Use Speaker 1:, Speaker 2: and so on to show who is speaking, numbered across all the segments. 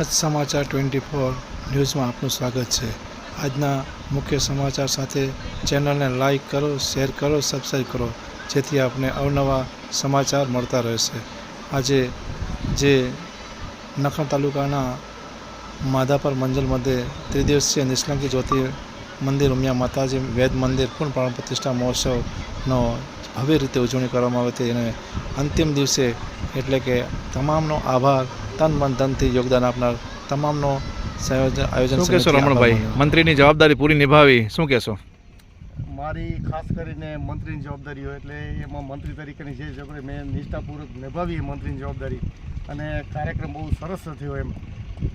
Speaker 1: કચ્છ સમાચાર twenty four ન્યૂઝમાં આપનું સ્વાગત છે. આજના મુખ્ય સમાચાર સાથે ચેનલને લાઈક કરો, શેર કરો સબસ્ક્રાઈબ કરો, જેથી આપને અવનવા સમાચાર મળતા રહેશે. આજે જે નખણ તાલુકાના માધાપર મંજલ મધ્યે ત્રિદિવસીય નિષ્કલંકી જ્યોતિ મંદિર ઉમિયા માતાજી વેદ મંદિર પૂર્ણ પ્રાણ પ્રતિષ્ઠા મહોત્સવનો ભવ્ય રીતે ઉજવણી કરવામાં આવી હતી અને અંતિમ દિવસે એટલે કે તમામનો આભાર તન મન ધનથી યોગદાન આપનાર તમામનો સંયોજન આયોજન
Speaker 2: શું કહેશો રમણભાઈ? મંત્રીની જવાબદારી પૂરી નિભાવી. શું કહેશો?
Speaker 3: મારી ખાસ કરીને મંત્રીની જવાબદારી હોય એટલે એમાં મંત્રી તરીકેની જે જવાબદારી મેં નિષ્ઠાપૂર્વક નિભાવી મંત્રીની જવાબદારી. અને કાર્યક્રમ બહુ સરસ થયો એમ.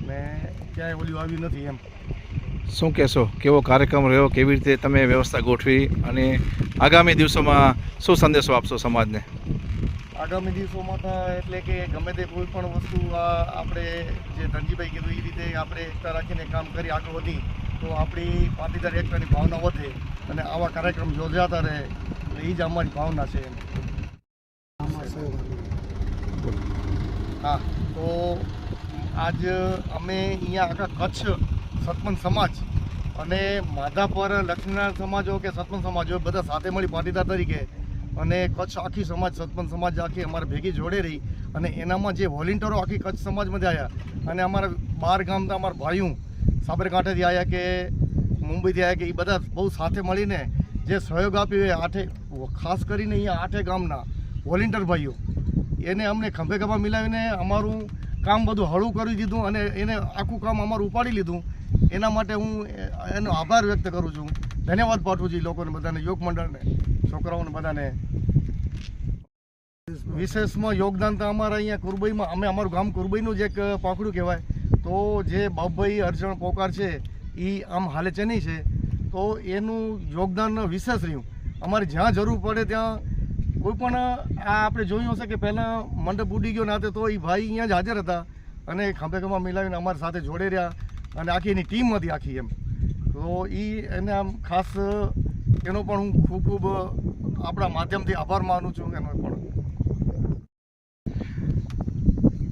Speaker 3: ને ક્યાંય ઓલું આવ્યું નથી એમ.
Speaker 2: શું કહેશો? કેવો કાર્યક્રમ રહ્યો? કેવી રીતે તમે વ્યવસ્થા ગોઠવી? અને આગામી દિવસોમાં શું સંદેશો આપશો સમાજને?
Speaker 3: આગામી દિવસોમાં એટલે કે ગમે તે કોઈ પણ વસ્તુ આપણે જે ધનજીભાઈ કીધું એ રીતે આપણે એકતા રાખીને કામ કરી આગળ વધી, તો આપણી પાટીદાર એકતાની ભાવના વધે અને આવા કાર્યક્રમ યોજાતા રહે એ જ અમારી ભાવના છે. હા, તો આજ અમે અહીંયા આખા કચ્છ સતપંચ સમાજ અને માધાપર લક્ષ્મીનારાયણ સમાજો કે સતપંચ સમાજો બધા સાથે મળી પાટીદાર તરીકે અને કચ્છ આખી સમાજ સતપંચ સમાજ આખી અમારે ભેગી જોડે રહી અને એનામાં જે વોલેન્ટિયરો આખી કચ્છ સમાજમાંથી આવ્યા અને અમારા બાર ગામના અમારા ભાઈઓ સાબરકાંઠાથી આવ્યા કે મુંબઈથી આવ્યા કે એ બધા બહુ સાથે મળીને જે સહયોગ આપ્યો એ આઠે, ખાસ કરીને અહીંયા આઠે ગામના વોલેન્ટિયર ભાઈઓ, એને અમને ખંભે ખભા મિલાવીને અમારું કામ બધું હળવું કરી દીધું અને એને આખું કામ અમારું ઉપાડી લીધું. એના માટે હું એનો આભાર વ્યક્ત કરું છું. ધન્યવાદ પાઠવું છું લોકોને બધાને યોગ મંડળને, છોકરાઓને બધાને. વિશેષમાં યોગદાન તો અમારા અહીંયા કુરબઈમાં, અમે અમારું ગામ કુરબઈનું જ એક પાકડું કહેવાય. તો જે બાપભાઈ અર્જણ પોકાર છે એ આમ હાલે ચેન્નઈ છે. તો એનું યોગદાન વિશેષ રહ્યું. અમારે જ્યાં જરૂર પડે ત્યાં કોઈ પણ આ આપણે જોયું હશે કે પહેલાં મંડપ ઉડી ગયો નાતે તો એ ભાઈ અહીંયા જ હાજર હતા. અને ખંભે ખંભા મિલાવીને અમારી સાથે જોડે રહ્યા. અને આખી એની ટીમ હતી આખી એમ. તો એ એને આમ ખાસ, એનો પણ હું ખૂબ ખૂબ આપણા માધ્યમથી આભાર માનું છું એનો પણ.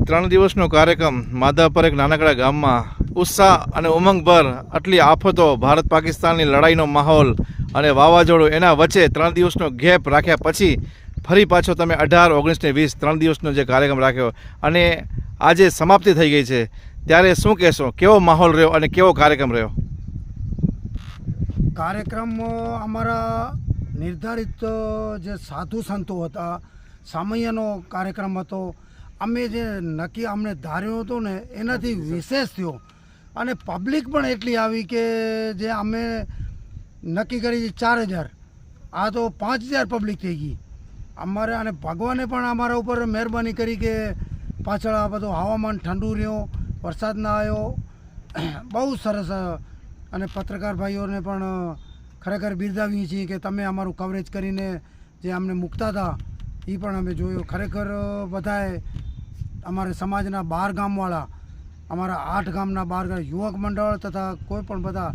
Speaker 2: ત્રણ દિવસનો કાર્યક્રમ માધાપર એક નાનકડા ગામમાં. ઉત્સાહ અને ઉમંગભર આટલી આફતો ભારત પાકિસ્તાનની લડાઈનો માહોલ અને વાવાઝોડું એના વચ્ચે ત્રણ દિવસનો ગેપ રાખ્યા પછી ફરી પાછો તમે અઢાર, ઓગણીસ ને વીસ ત્રણ દિવસનો જે કાર્યક્રમ રાખ્યો અને આજે સમાપ્તિ થઈ ગઈ છે. ત્યારે શું કહેશો? કેવો માહોલ રહ્યો અને કેવો કાર્યક્રમ રહ્યો?
Speaker 4: કાર્યક્રમ અમારા નિર્ધારિત જે સાધુ સંતો હતા સામૈયાનો કાર્યક્રમ હતો અમે જે નક્કી અમને ધાર્યો હતો ને એનાથી વિશેષ થયો. અને પબ્લિક પણ એટલી આવી કે જે અમે નક્કી કરી ચાર હજાર. આ તો પાંચ હજાર પબ્લિક થઈ ગઈ. અમારે અને ભગવાને પણ અમારા ઉપર મહેરબાની કરી કે પાછળ આ બધું હવામાન ઠંડુ રહ્યો વરસાદ ના આવ્યો. બહુ સરસ અને પત્રકાર ભાઈઓને પણ ખરેખર બિરદાવીએ છીએ કે તમે અમારું કવરેજ કરીને જે અમને મૂકતા હતા એ પણ અમે જોયું. ખરેખર બધાએ અમારા સમાજના બાર ગામવાળા, અમારા આઠ ગામના બાર ગામ, યુવક મંડળ તથા કોઈ પણ બધા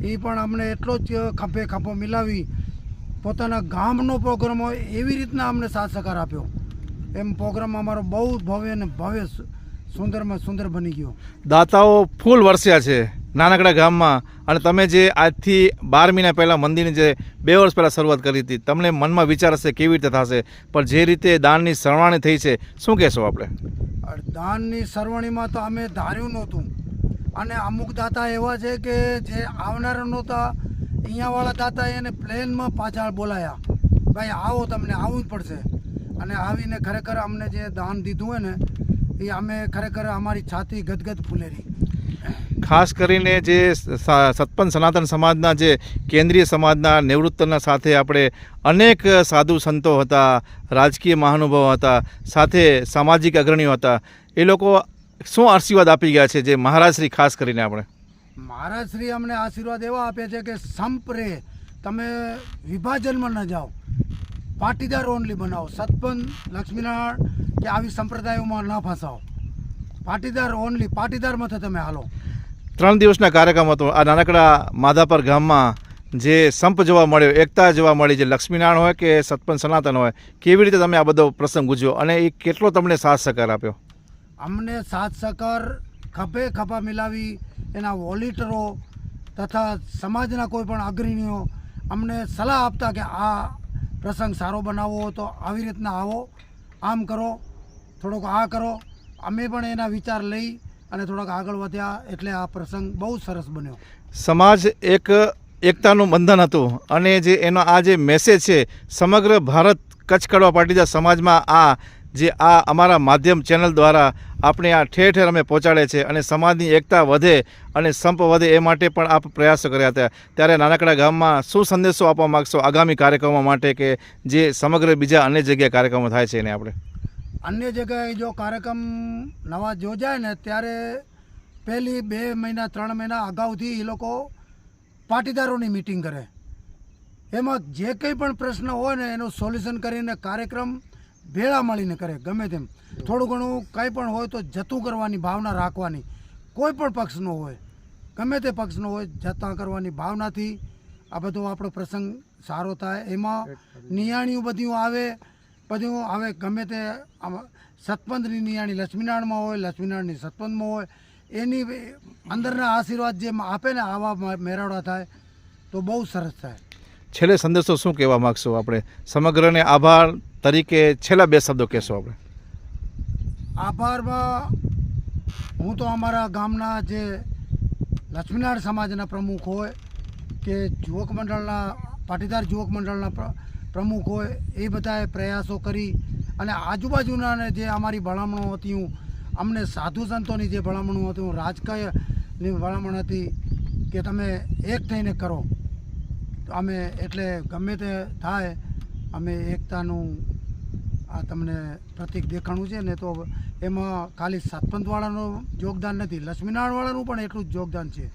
Speaker 4: એ પણ અમને એટલો જ ખભે ખભો મિલાવી પોતાના ગામનો પ્રોગ્રામ હોય એવી રીતના અમને સાથ સહકાર આપ્યો. એમ પ્રોગ્રામ અમારો બહુ ભવ્ય અને ભવ્ય સુંદરમાં સુંદર બની ગયો.
Speaker 2: દાતાઓ ફૂલ વરસ્યા છે. નાનકડા ગામમાં અને તમે જે આજથી બાર મહિના પહેલાં મંદિરની જે બે વર્ષ પહેલાં શરૂઆત કરી હતી, તમને મનમાં વિચાર હશે કેવી રીતે થશે? પણ જે રીતે દાનની સરવાણી થઈ છે, શું કહેશો આપણે?
Speaker 4: દાનની સરવાણીમાં તો અમે ધાર્યું નહોતું. અને અમુક દાતા એવા છે કે જે આવનારા નહોતા, અહીંયાવાળા દાતા એને પ્લેનમાં પાછા બોલાયા. ભાઈ, આવો તમને, આવવું જ પડશે. અને આવીને ખરેખર અમને જે દાન દીધું હોય ને, એ અમે ખરેખર અમારી છાતી ગદગદ ફૂલેરી.
Speaker 2: ખાસ કરીને જે સ- સતપંચ સનાતન સમાજના જે કેન્દ્રીય સમાજના નિવૃત્તના સાથે આપણે અનેક સાધુ સંતો હતા, રાજકીય મહાનુભાવો હતા, સાથે સામાજિક અગ્રણીઓ હતા, એ લોકો શું આશીર્વાદ આપી ગયા છે જે મહારાજશ્રી ખાસ કરીને આપણે?
Speaker 4: મહારાજશ્રી અમને આશીર્વાદ એવા આપે છે કે સંપરે, તમે વિભાજનમાં ન જાઓ. પાટીદાર ઓનલી બનાવો. સતપંચ લક્ષ્મીનારાયણ કે આવી સંપ્રદાયોમાં ન ફસાવો. પાટીદાર ઓનલી પાટીદાર મથે તમે હાલો.
Speaker 2: ત્રણ દિવસના કાર્યક્રમ હતો આ નાનકડા માધાપર ગામમાં જે સંપ જોવા મળ્યો એકતા જોવા મળી જે લક્ષ્મીનારાયણ હોય કે સતપંચ સનાતન હોય કેવી રીતે તમે આ બધો પ્રસંગ ગુજ્યો અને એ કેટલો તમને સાથ સહકાર આપ્યો?
Speaker 4: અમને સાથ સહકાર ખભે ખભા મિલાવી એના વોલિટરો તથા સમાજના કોઈ પણ અગ્રણીઓ અમને સલાહ આપતા કે આ પ્રસંગ સારો બનાવવો તો આવી રીતના આવો આમ કરો થોડોક આ કરો. અમે પણ એના વિચાર લઈ અને થોડાક આગળ વધ્યા એટલે આ પ્રસંગ બહુ સરસ બન્યો.
Speaker 2: સમાજ એક એકતાનું બંધન હતું અને જે એનો આ જે મેસેજ છે, સમગ્ર ભારત કચ્છ કડવા પાટીદાર સમાજમાં આ જે આ અમારા માધ્યમ ચેનલ દ્વારા આપણે આ ઠેર ઠેર અમે પહોંચાડે છે અને સમાજની એકતા વધે અને સંપ વધે એ માટે પણ આપ પ્રયાસો કર્યા હતા. ત્યારે નાનકડા ગામમાં શું સંદેશો આપવા માગશો આગામી કાર્યક્રમો માટે કે જે સમગ્ર બીજા અન્ય જગ્યાએ કાર્યક્રમો થાય છે એને આપણે?
Speaker 4: અન્ય જગ્યાએ જો કાર્યક્રમ નવા યોજાય ને ત્યારે પહેલી બે મહિના ત્રણ મહિના અગાઉથી એ લોકો પાટીદારોની મિટિંગ કરે. એમાં જે કંઈ પણ પ્રશ્ન હોય ને એનું સોલ્યુશન કરીને કાર્યક્રમ ભેળા મળીને કરે ગમે તેમ. થોડું ઘણું કંઈ પણ હોય તો જતું કરવાની ભાવના રાખવાની. કોઈ પણ પક્ષનો હોય ગમે તે પક્ષનો હોય જતા કરવાની ભાવનાથી આ બધો આપણો પ્રસંગ સારો થાય. એમાં નિયાણીઓ બધું આવે બધું હવે ગમે તે સતપંથની નિયાણી લક્ષ્મીનારાયણમાં હોય લક્ષ્મીનારાયણની સતપંથમાં હોય એની અંદરના આશીર્વાદ જે આપે ને આવા મેળાવડા થાય તો બહુ સરસ થાય.
Speaker 2: છેલ્લે સંદેશો શું કહેવા માગશો આપણે? સમગ્રને આભાર તરીકે છેલ્લા બે શબ્દો કહેશો આપણે.
Speaker 4: આભારમાં હું તો અમારા ગામના જે લક્ષ્મીનારાયણ સમાજના પ્રમુખ હોય કે યુવક મંડળના પાટીદાર યુવક મંડળના પ્ર- પ્રમુખ હોય એ બધાએ પ્રયાસો કરી અને આજુબાજુના જે અમારી ભલામણો હતી અમને સાધુ સંતોની જે ભલામણો હતી રાજકીયની ભલામણ હતી કે તમે એક થઈને કરો. અમે એટલે ગમે તે થાય, અમે એકતાનું આ તમને પ્રતિક દેખાણું છે ને તો એમાં ખાલી સતપંથવાળાનું યોગદાન નથી, લક્ષ્મીનારાયણવાળાનું પણ એટલું જ યોગદાન છે.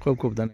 Speaker 2: ખૂબ ખૂબ ધન્યવાદ.